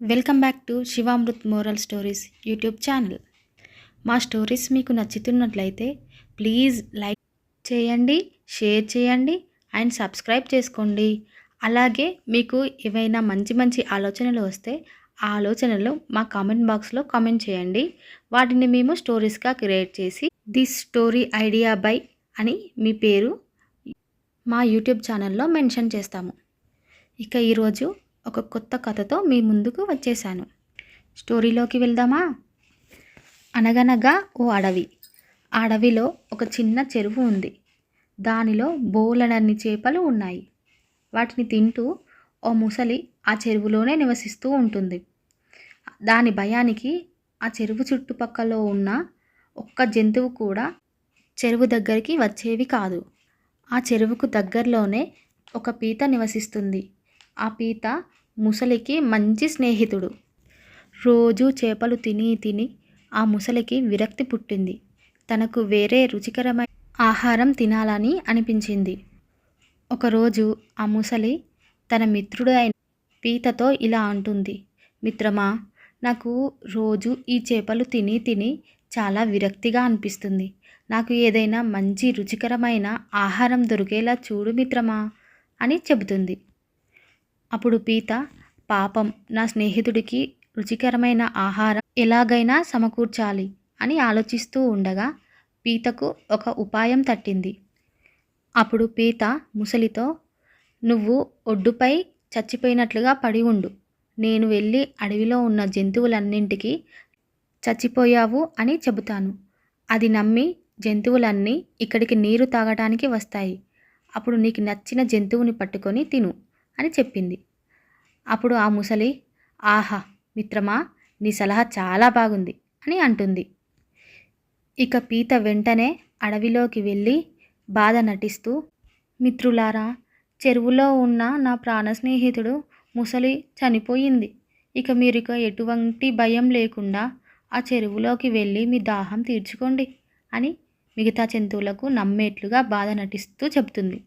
Welcome back to Shivamrit moral stories YouTube channel. మా stories మీకు నచ్చుతున్నట్లయితే ప్లీజ్ లైక్ చేయండి షేర్ చేయండి అండ్ సబ్స్క్రైబ్ చేసుకోండి. అలాగే మీకు ఏవైనా మంచి మంచి ఆలోచనలు వస్తే ఆ ఆలోచనలు మా కామెంట్ బాక్స్లో కామెంట్ చేయండి. వాటిని మేము స్టోరీస్గా క్రియేట్ చేసి దిస్ స్టోరీ ఐడియా బై అని మీ పేరు మా యూట్యూబ్ ఛానల్లో మెన్షన్ చేస్తాము. ఇక ఈరోజు ఒక కొత్త కథతో మీ ముందుకు వచ్చేసాను స్టోరీలోకి వెళ్దామా? అనగనగా ఓ అడవి. ఆ అడవిలో ఒక చిన్న చెరువు ఉంది. దానిలో బోలనన్ని చేపలు ఉన్నాయి. వాటిని తింటూ ఓ ముసలి ఆ చెరువులోనే నివసిస్తూ ఉంటుంది. దాని భయానికి ఆ చెరువు చుట్టుపక్కల ఉన్న ఒక్క జంతువు కూడా చెరువు దగ్గరికి వచ్చేవి కాదు. ఆ చెరువుకు దగ్గరలోనే ఒక పీత నివసిస్తుంది. ఆ పీత ముసలికి మంచి స్నేహితుడు. రోజు చేపలు తిని తిని ఆ ముసలికి విరక్తి పుట్టింది. తనకు వేరే రుచికరమైన ఆహారం తినాలని అనిపించింది. ఒకరోజు ఆ ముసలి తన మిత్రుడు అయిన పీతతో ఇలా అంటుంది. మిత్రమా నాకు రోజు ఈ చేపలు తిని తిని చాలా విరక్తిగా అనిపిస్తుంది. నాకు ఏదైనా మంచి రుచికరమైన ఆహారం దొరికేలా చూడు మిత్రమా అని చెబుతుంది. అప్పుడు పీత పాపం నా స్నేహితుడికి రుచికరమైన ఆహారం ఎలాగైనా సమకూర్చాలి అని ఆలోచిస్తూ ఉండగా పీతకు ఒక ఉపాయం తట్టింది. అప్పుడు పీత ముసలితో నువ్వు ఒడ్డుపై చచ్చిపోయినట్లుగా పడి ఉండు. నేను వెళ్ళి అడవిలో ఉన్న జంతువులన్నింటికి చచ్చిపోయావు అని చెబుతాను. అది నమ్మి జంతువులన్నీ ఇక్కడికి నీరు తాగడానికి వస్తాయి. అప్పుడు నీకు నచ్చిన జంతువుని పట్టుకొని తిను. అని చెప్పింది. అప్పుడు ఆ ముసలి ఆహా మిత్రమా నీ సలహా చాలా బాగుంది అని అంటుంది. ఇక పీత వెంటనే అడవిలోకి వెళ్ళి బాధ నటిస్తూ మిత్రులారా చెరువులో ఉన్న నా ప్రాణ స్నేహితుడు ముసలి చనిపోయింది. ఇక మీరు ఇక ఎటువంటి భయం లేకుండా ఆ చెరువులోకి వెళ్ళి మీ దాహం తీర్చుకోండి అని మిగతా జంతువులకు నమ్మేట్లుగా బాధ నటిస్తూ చెప్తుంది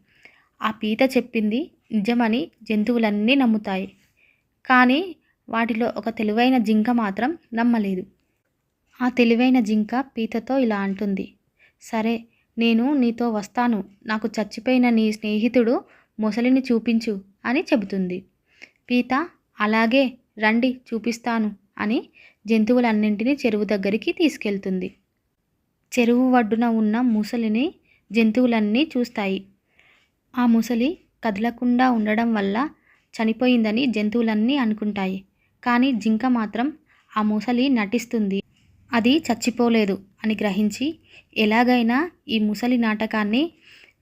ఆ పీత చెప్పింది నిజమని జంతువులన్నీ నమ్ముతాయి. కానీ వాటిలో ఒక తెలివైన జింక మాత్రం నమ్మలేదు. ఆ తెలివైన జింక పీతతో ఇలా అంటుంది. సరే నేను నీతో వస్తాను. నాకు చచ్చిపోయిన నీ స్నేహితుడు మొసలిని చూపించు అని చెబుతుంది. పీత అలాగే రండి చూపిస్తాను అని జంతువులన్నింటినీ చెరువు దగ్గరికి తీసుకెళ్తుంది. చెరువు ఒడ్డున ఉన్న ముసలిని జంతువులన్నీ చూస్తాయి. ఆ ముసలి కదలకుండా ఉండడం వల్ల చనిపోయిందని జంతువులన్నీ అనుకుంటాయి. కానీ జింక మాత్రం ఆ ముసలి నటిస్తుంది. అది చచ్చిపోలేదు అని గ్రహించి ఎలాగైనా ఈ ముసలి నాటకాన్ని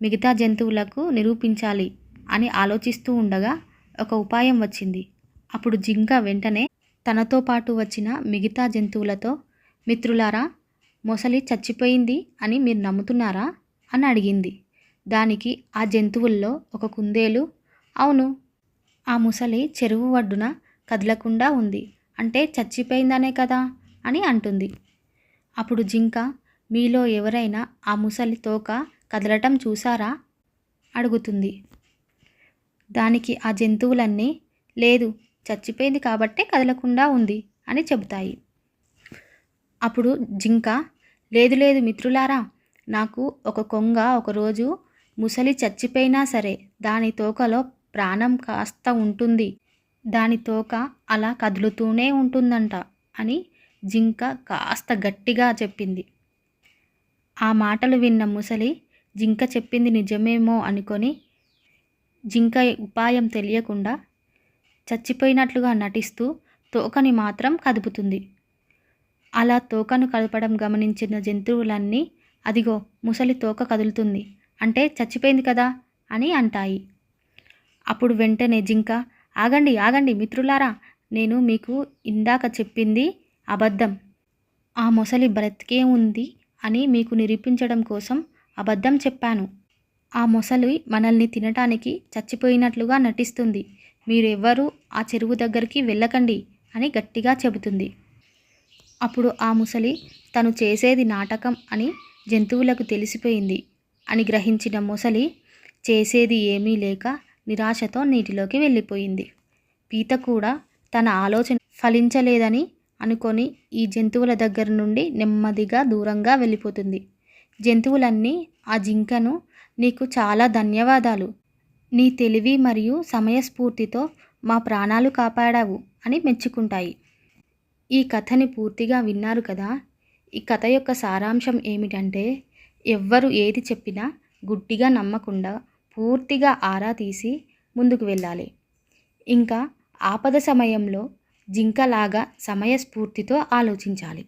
మిగతా జంతువులకు నిరూపించాలి అని ఆలోచిస్తూ ఉండగా ఒక ఉపాయం వచ్చింది. అప్పుడు జింక వెంటనే తనతో పాటు వచ్చిన మిగతా జంతువులతో మిత్రులారా మొసలి చచ్చిపోయింది అని మీరు నమ్ముతున్నారా? అని అడిగింది. దానికి ఆ జంతువుల్లో ఒక కుందేలు. అవును ఆ ముసలి చెరువు ఒడ్డున కదలకుండా ఉంది. అంటే చచ్చిపోయిందనే కదా అని అంటుంది. అప్పుడు జింక మీలో ఎవరైనా ఆ ముసలి తోక కదలటం చూసారా? అడుగుతుంది. దానికి ఆ జంతువులన్నీ లేదు చచ్చిపోయింది కాబట్టే కదలకుండా ఉంది అని చెబుతాయి. అప్పుడు జింక లేదు లేదు మిత్రులారా నాకు ఒక కొంగ ఒకరోజు ముసలి చచ్చిపోయినా సరే దాని తోకలో ప్రాణం కాస్త ఉంటుంది. దాని తోక అలా కదులుతూనే ఉంటుందంట అని జింక కాస్త గట్టిగా చెప్పింది. ఆ మాటలు విన్న ముసలి జింక చెప్పింది నిజమేమో అనుకొని జింక ఉపాయం తెలియకుండా చచ్చిపోయినట్లుగా నటిస్తూ తోకని మాత్రం కదుపుతుంది. అలా తోకను కదపడం గమనించిన జంతువులన్నీ అదిగో ముసలి తోక కదులుతుంది. అంటే చచ్చిపోయింది కదా అని అంటాయి. అప్పుడు వెంటనే జింక ఆగండి ఆగండి మిత్రులారా నేను మీకు ఇందాక చెప్పింది అబద్ధం. ఆ మొసలి బ్రతికే ఉంది అని మీకు నిరూపించడం కోసం అబద్ధం చెప్పాను. ఆ మొసలి మనల్ని తినటానికి చచ్చిపోయినట్లుగా నటిస్తుంది. మీరెవ్వరూ ఆ చెరువు దగ్గరికి వెళ్ళకండి అని గట్టిగా చెబుతుంది. అప్పుడు ఆ ముసలి తను చేసేది నాటకం అని జంతువులకు తెలిసిపోయింది. అని గ్రహించిన మొసలి చేసేది ఏమీ లేక నిరాశతో నీటిలోకి వెళ్ళిపోయింది. పీత కూడా తన ఆలోచన ఫలించలేదని అనుకొని ఈ జంతువుల దగ్గర నుండి నెమ్మదిగా దూరంగా వెళ్ళిపోతుంది. జంతువులన్నీ ఆ జింకను నీకు చాలా ధన్యవాదాలు. నీ తెలివి మరియు సమయస్ఫూర్తితో మా ప్రాణాలు కాపాడావు అని మెచ్చుకుంటాయి. ఈ కథని పూర్తిగా విన్నారు కదా? ఈ కథ యొక్క సారాంశం ఏమిటంటే ఎవ్వరు ఏది చెప్పినా గుడ్డిగా నమ్మకుండా పూర్తిగా ఆరా తీసి ముందుకు వెళ్ళాలి. ఇంకా ఆపద సమయంలో జింకలాగా సమయస్ఫూర్తితో ఆలోచించాలి.